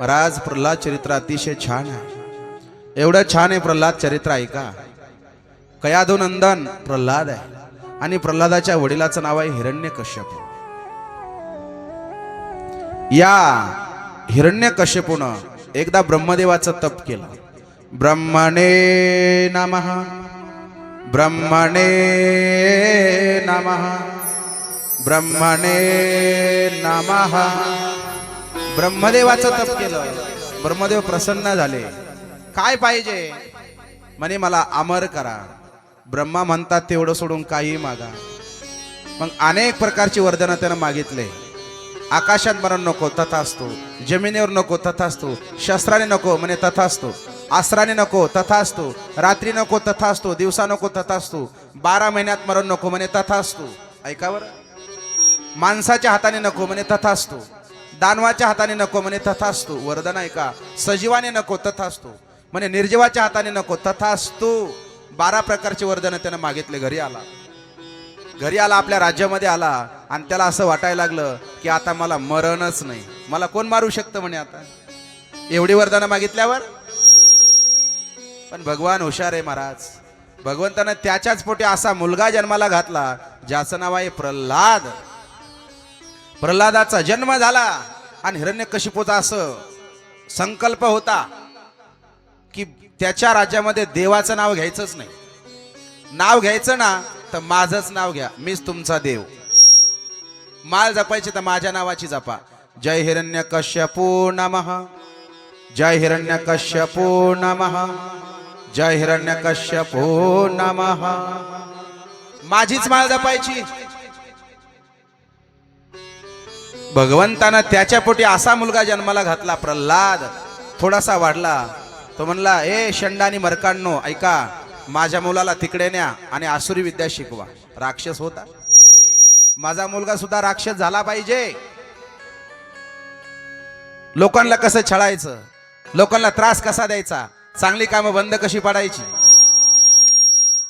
महाराज प्रल्हाद चरित्र अतिशय छान आहे एवढं छान आहे प्रल्हाद चरित्र ऐका. कयाधो नंदन प्रल्हाद आहे. आणि प्रल्हादाच्या वडिलाचं नाव आहे हिरण्य या हिरण्य एकदा ब्रह्मदेवाचं तप केलं. ब्रह्मणे नमः. ब्रह्मणे नमः. ब्रह्मणे नमहा ब्रह्मदेवाचं तप केलं. ब्रह्मदेव प्रसन्न झाले. काय पाहिजे? म्हणे मला अमर करा. ब्रह्मा म्हणतात तेवढं सोडून काही मागा. मग अनेक प्रकारची वर्धनं त्यानं मागितले. आकाशात मरण नको तथा असतो जमिनीवर नको तथा असतो शस्त्राने नको म्हणे तथा असतो आसराने नको तथा असतो रात्री नको तथा असतो दिवसा नको तथा असतो बारा महिन्यात मरण नको म्हणे तथा असतो ऐका बरं. माणसाच्या हाताने नको म्हणे तथा असतो दानवाच्या हाताने नको म्हणे तथा असतो वरदान ऐका. सजीवाने नको तथा असतो म्हणे निर्जीवाच्या हाताने नको तथा असतो बारा प्रकारचे वरदान त्यानं मागितले घरी आला. घरी आला आपल्या राज्यामध्ये आला. आणि त्याला असं वाटायला लागलं की आता मला मरणच नाही. मला कोण मारू शकतं म्हणे आता? एवढी वरदानं मागितल्यावर? पण भगवान हुशार आहे महाराज. भगवंतानं त्याच्याच पोटी असा मुलगा जन्माला घातला ज्याचं नाव आहे प्रल्हाद. प्रल्हादाचा जन्म झाला आणि हिरण्यकशिपूचा असं संकल्प होता की त्याच्या राज्यामध्ये देवाचं नाव घ्यायचंच नाही. नाव घ्यायचं ना तर माझंच नाव घ्या. मीच तुमचा देव. माल जपायची तर माझ्या नावाची जपा. जय हिरण्य कश्यपो नमः. जय हिरण्य कश्यपो जय हिरण्य कश्यपो नमः. माझीच माळ जपायची. भगवंतानं त्याच्या पोटी असा मुलगा जन्माला घातला प्रल्हाद. थोडासा वाढला. तो म्हणला ए शंडानी मरकांनो ऐका माझ्या मुलाला तिकडे न्या आणि आसुरी विद्या शिकवा. राक्षस होता. माझा मुलगा सुद्धा राक्षस झाला पाहिजे. लोकांना कसं छळायचं? लोकांना त्रास कसा द्यायचा? चांगली कामं बंद कशी पाडायची?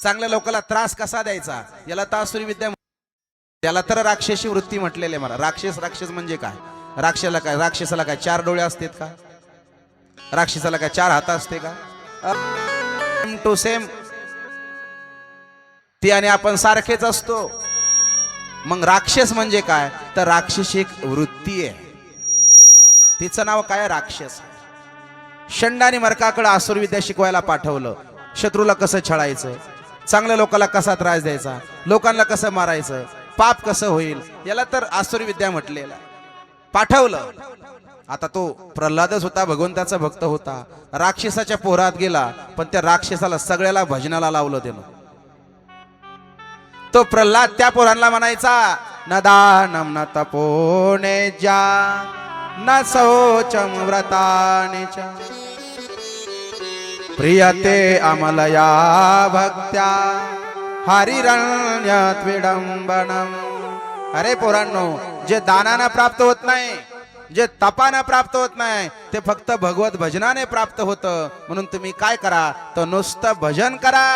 चांगल्या लोकांना त्रास कसा द्यायचा? याला तासुरी विद्या त्याला तर राक्षसी वृत्ती म्हटलेली आहे मला. राक्षस राक्षस म्हणजे काय? राक्षसाला काय राक्षसाला काय चार डोळे असतात का? राक्षसाला काय चार हात असते का? सेम टू सेम ती आणि आपण सारखेच असतो. मग राक्षस म्हणजे काय? तर राक्षसी एक वृत्ती आहे. तिचं नाव काय? आहे? राक्षस. शंडाने मरकाकडे आसुरविद्या शिकवायला पाठवलं. शत्रूला कसं छळायचं? चांगल्या लोकाला कसा त्रास द्यायचा? लोकांना कसं मारायचं? पाप कसं होईल याला तर आसुरी विद्या म्हटलेलं पाठवलं. आता तो प्रल्हादच होता भगवंताचा भक्त होता. राक्षसाच्या पोरात गेला पण त्या राक्षसाला सगळ्याला भजनाला लावलं त्यानं. तो प्रल्हाद त्या पोरांना म्हणायचा न दानम न तपोने जा न शौचम व्रताने च प्रियते अमलया भक्त्या हरिरण्यात विडंबनम अरे पोरांनो जे दानानं प्राप्त होत नाही जे तपानं प्राप्त होत नाही ते फक्त भगवत भजनाने प्राप्त होतं. म्हणून तुम्ही काय करा तर नुसतं भजन करा.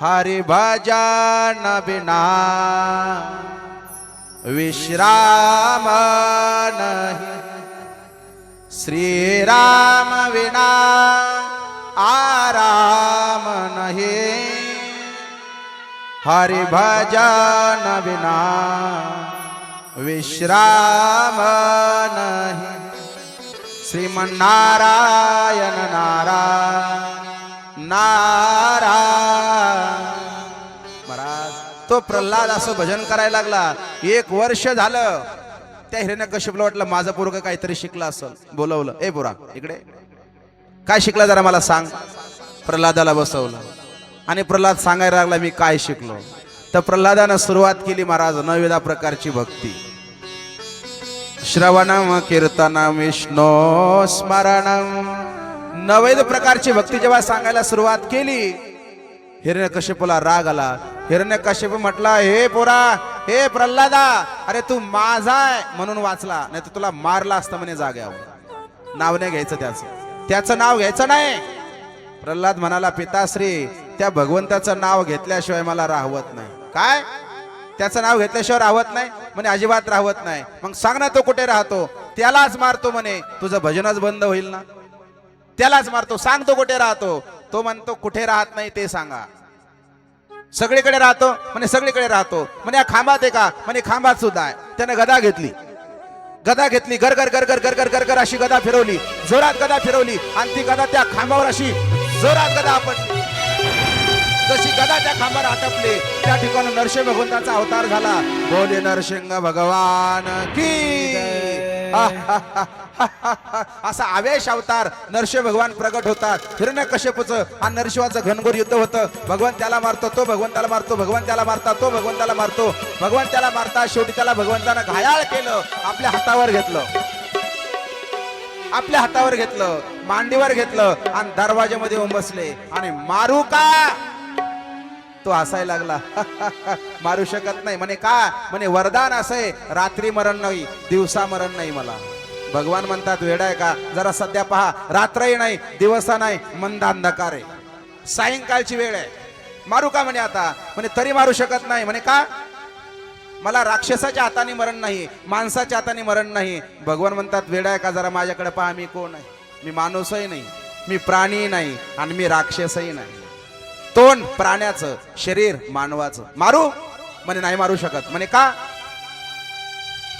हरि भजन बिना विश्राम नाही। श्रीराम विना आराम नाही। हरि भजन बिना विश्राम नाही। श्रीमन्नारायण नारा नारा। महाराज तो प्रल्हाद असं भजन करायला लागला. एक वर्ष झालं. त्या हिरण्या कश्यपला वाटलं माझं पोरग काहीतरी शिकलं असेल. बोलवलं. ए बोरा इकडे काय शिकला जरा मला सांग. प्रल्हादाला बसवलं. आणि प्रल्हाद सांगायला लागला मी काय शिकलो? तर प्रल्हादानं सुरुवात केली महाराज नवेदा प्रकारची भक्ती. श्रवणम कीर्तनम विष्णो स्मरणम नवैद प्रकारची भक्ती जेव्हा सांगायला सुरुवात केली हिरण्यकश्यपूला राग आला. हिरण्यकश्यप म्हटला हे पोरा हे प्रल्हादा अरे तू माझा आहे म्हणून वाचला. नाही तर तुला मारला असता म्हणे जाग्यावर. नाव नाही घ्यायचं त्याचं. त्याचं नाव घ्यायचं नाही. प्रल्हाद म्हणाला पिताश्री त्या भगवंताचं नाव घेतल्याशिवाय मला राहवत नाही. काय? त्याचं नाव घेतल्याशिवाय राहत नाही? म्हणे अजिबात राहत नाही. मग सांग ना तो कुठे राहतो? त्यालाच मारतो म्हणे. तुझं भजनच बंद होईल ना? त्यालाच मारतो. सांग तो कुठे राहतो? तो म्हणतो कुठे राहत नाही ते सांगा. सगळीकडे राहतो? म्हणे सगळीकडे राहतो. म्हणे या खांबात आहे का? म्हणे खांबात सुद्धा आहे. त्याने गदा घेतली. गदा घेतली. गर गर गर गर गर गर गर गर अशी गदा फिरवली. जोरात गदा फिरवली. आणि ती गदा त्या खांबावर अशी जोरात गदा आपण जशी गदा त्या खांबावर आटपली त्या ठिकाणी नरसिंह भगवंताचा अवतार झाला. बोले नरसिंह भगवान की असा आवेश अवतार नरसिंह भगवान प्रगट होतात. हिरण्य कश्यपूच आणि नरसिंहाचं घनघोर युद्ध होतं. भगवान त्याला मारतो तो भगवंताला मारतो भगवान त्याला मारता तो भगवंताला मारतो. भगवान त्याला मारता शेवटी त्याला भगवंतानं घायाळ केलं आपल्या हातावर घेतलं. आपल्या हातावर घेतलं मांडीवर घेतलं आणि दरवाज्यामध्ये बसले. आणि मारू का? तो हसायला लागला. मारू शकत नाही. म्हणे का? म्हणे वरदान असंय. रात्री मरण नाही दिवसा मरण नाही मला. भगवान म्हणतात वेडाय आहे का? जरा सध्या पहा. रात्रही नाही दिवसा नाही मंद अंधकार आहे. सायंकाळची वेळ आहे. मारू का म्हणे आता? म्हणे तरी मारू शकत नाही. म्हणे का? मला राक्षसाच्या हाताने मरण नाही माणसाच्या हाताने मरण नाही. भगवान म्हणतात वेड आहे का? जरा माझ्याकडे पहा. मी कोण आहे? मी माणूसही नाही. मी प्राणी नाही आणि मी राक्षसही नाही. तोंड प्राण्याचं शरीर मानवाचं. मारू? म्हणे नाही मारू शकत. म्हणे का?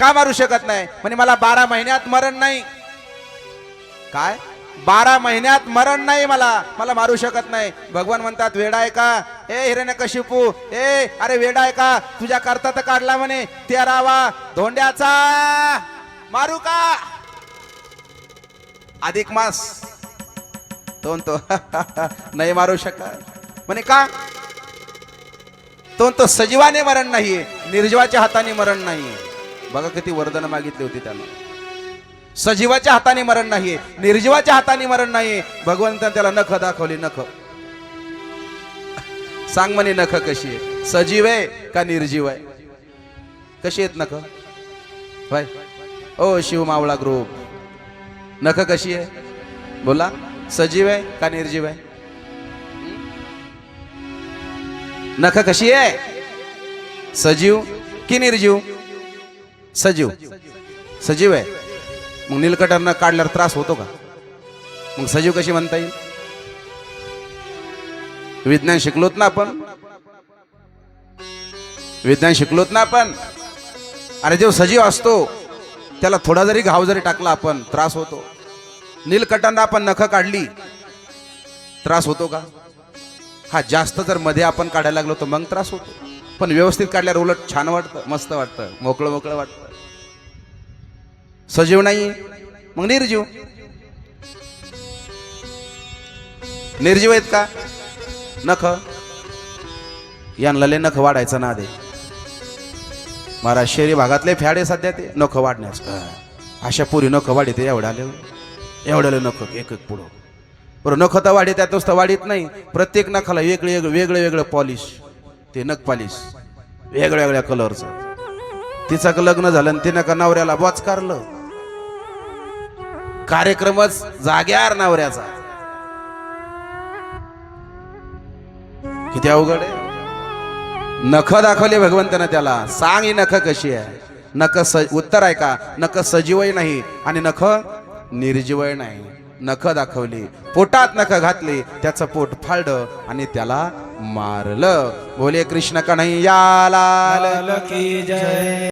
का मारू शकत नाही? म्हणे मला बारा महिन्यात मरण नाही. काय? बारा महिन्यात मरण नाही मला. मला मारू शकत नाही. भगवान म्हणतात वेडा आहे का? ए हिरण्य कशिपू ए अरे वेडा आहे का? तुझ्या करता तर काढला म्हणे. तेरावा धोंड्याचा. मारू का? अधिक मास. दोन तो. नाही मारू शकत. म्हणे का? तो तो सजीवाने मरण नाहीये निर्जीवाच्या हाताने मरण नाहीये. बघा किती वर्धन मागितली होती त्यानं. सजीवाच्या हाताने मरण नाहीये निर्जीवाच्या हाताने मरण नाहीये. भगवंतान त्याला नख दाखवली नख. सांग म्हणे नख कशी आहे? सजीव आहे का निर्जीव आहे? कशी आहेत नख? भाई ओ शिव मावळा ग्रुप. नख कशी आहे? बोला. सजीव आहे का निर्जीव आहे? नख कशी आहे? सजीव की निर्जीव? सजीव. सजीव आहे. मग नीलकटरनं काढल्यावर त्रास होतो का? मग सजीव कशी म्हणता येईल? विज्ञान शिकलोत ना आपण? विज्ञान शिकलोत ना आपण? अरे जो सजीव असतो त्याला थोडा जरी घाव जरी टाकला आपण त्रास होतो. नीलकटांना आपण नख काढली त्रास होतो का? हा जास्त जर मध्ये आपण काढायला लागलो तर मग त्रास होतो. पण व्यवस्थित काढल्यावर उलट छान वाटतं मस्त वाटतं मोकळं मोकळं वाटतं. सजीव नाही मग निर्जीव. निर्जीव आहेत का? नख. यांना लय नख वाढायचं ना दे महाराज शहरी भागातले फॅडे सध्या ते नख वाढण्यास. अशा पुरी नख वाढीते एवढ्याले एवढ्याले नख एक एक पुढं. बरं नख तर वाढी त्यातच तर वाढीत नाही. प्रत्येक नखाला वेगळे वेगळं वेगळं पॉलिश ते नख पॉलिश वेगळ्या वेगळ्या कलरचं तिचं लग्न झालं आणि तिनं का नवऱ्याला बोचकारलं. कार्यक्रमच जाग्यार नवऱ्याचा. किती अवघड आहे. नख दाखवले भगवंतानं त्याला. सांग ही नख कशी आहे. नख स उत्तर आहे का? नख सजीवही नाही आणि नख निर्जीवय नाही. नख दाखवली पोटात नख घातली त्याचं पोट फाळलं आणि त्याला मारलं. बोले कृष्ण कन्हैया लाल की जय.